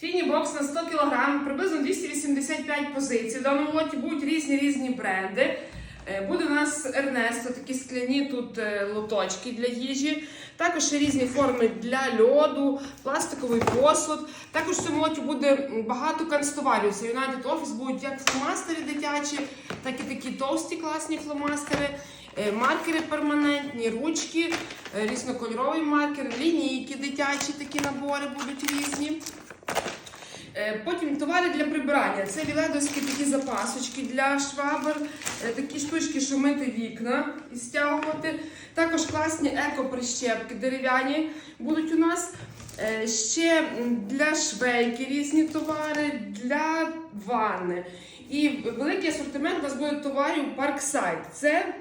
Фінібокс на 100 кг, приблизно 285 позицій. В даному лоті будуть різні різні бренди. Е, Буде у нас Ернесто, такі скляні тут е, лоточки для їжі. Також різні форми для льоду, пластиковий посуд. Також в цьому лоті буде багато канцтоварів. Це United Office будуть як фломастери дитячі, так і такі товсті класні фломастери. Е, Маркери перманентні, ручки, різнокольоровий маркер, лінійки дитячі, такі набори будуть різні. Е, Потім товари для прибирання. Це віледовські такі запасочки для швабр, е, такі штучки, що мити вікна і стягувати. Також класні еко-прищепки дерев'яні будуть у нас. Е, Ще для швейки різні товари, для ванни. І великий асортимент у нас буде товарів Parkside. Це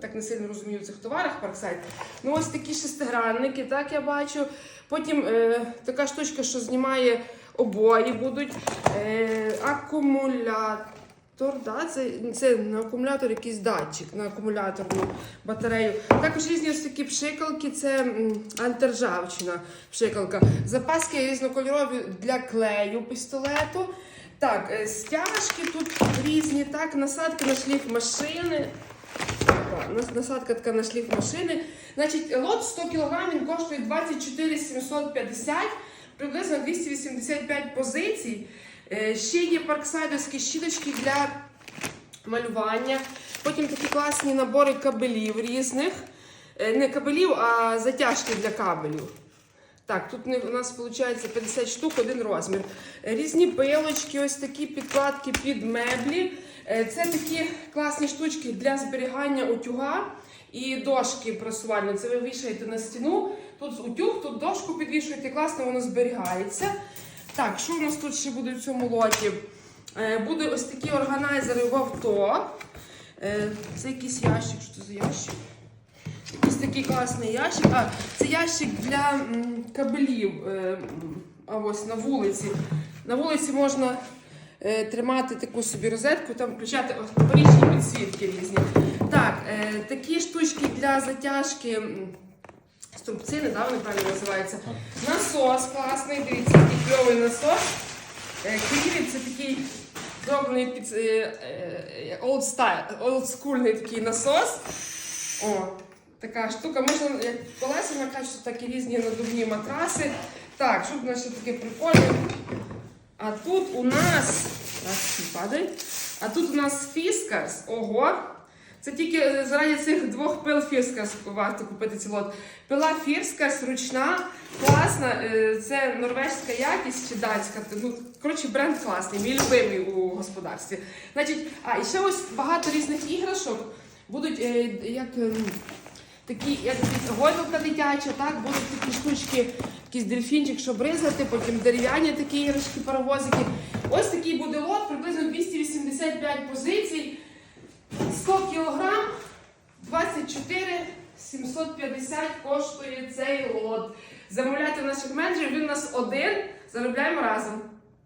так не сильно розумію цих товарах Парксайд. Ну ось такі шестигранники, так я бачу. Потім е, така штучка, що знімає обої, будуть. Е, акумулятор, да? це, це на акумулятор якийсь датчик, на акумуляторну батарею. Також різні ось такі пшикалки, це м, антиржавчина пшикалка. Запаски різнокольорові для клею пістолету. Так, е, стяжки тут різні, так, насадки на шліф машини. Нас- Насадка така на шліф машини. Значить, лот 100 кг він коштує 24 750, приблизно 285 позицій. Е, Ще є парксайдовські щіточки для малювання. Потім такі класні набори кабелів різних. Е, Не кабелів, а затяжки для кабелів. Так, тут у нас виходить 50 штук, один розмір. Е, Різні пилочки, ось такі підкладки під меблі. Е, Це такі класні штучки для зберігання утюга і дошки просувальної. Це ви вішаєте на стіну. Тут утюг, тут дошку підвішуєте, класно воно зберігається. Так, що у нас тут ще буде в цьому лоті? Е, Буде ось такі органайзери в авто. Це якийсь ящик. Що це за ящик? Якийсь такий класний ящик. А, це ящик для кабелів. Е, а ось на вулиці. На вулиці можна е, тримати таку собі розетку, там включати порічні підсвітки різні. Так, е, такі штучки для затяжки. Струбцини, да, вони правильно називаються. Насос класний, дивіться, який кльовий насос. Е, це такий зроблений під олдскульний такий насос. О, така штука. Можна як колеса накачувати, так і різні надувні матраси. Так, що тут у нас ще таке прикольне? А тут у нас. Падай. А тут у нас фіскарс. Ого! Це тільки е, заради цих двох пил фіскарс варто купити цей лот. Пила фіскарс ручна, класна. е, Це норвежська якість чи датська. Ну, коротше, бренд класний, мій любимий у господарстві. Значить, а і ще ось багато різних іграшок будуть е, як. Такі, як гойдалка дитяча, так, будуть такі штучки, якийсь дельфінчик, щоб ризати, потім дерев'яні такі іграшки, паровозики. Ось такий буде лот, приблизно 285 позицій, 100 кг, 24 750 коштує цей лот. Замовляйте наших менеджерів, він у нас один, заробляємо разом.